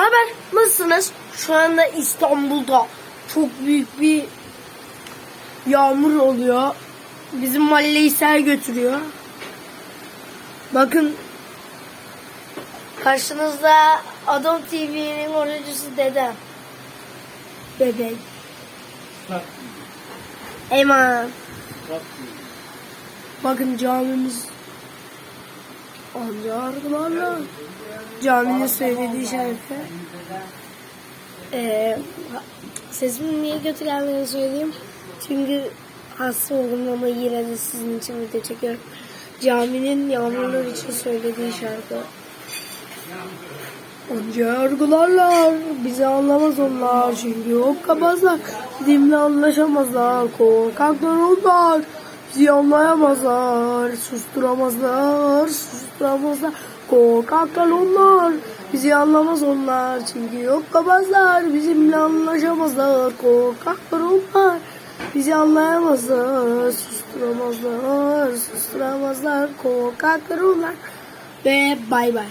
Ne haber? Nasılsınız? Şu anda İstanbul'da çok büyük bir yağmur oluyor. Bizim mahalleyi sel götürüyor. Bakın karşınızda Adam TV'nin oyuncusu dedem. Bebek. Eyman. Bakın camimiz amca arkalarla caminin söylediği şarkı. Ee, sesimin niye kötü söyleyeyim. Çünkü hasta oldum ama yine de sizin için video çekiyorum. Caminin yağmurlar için söylediği şarkı. Onca yargılarlar, bizi anlamaz onlar çünkü yok kabazlar, bizimle anlaşamazlar, korkaklar onlar, bizi anlayamazlar, susturamazlar, susturamazlar, korkaklar onlar, bizi anlamaz onlar. Çünkü yok kabazlar, bizimle anlaşamazlar, korkaklar onlar, bizi anlayamazlar, susturamazlar, susturamazlar, korkaklar onlar. Ve bay bay.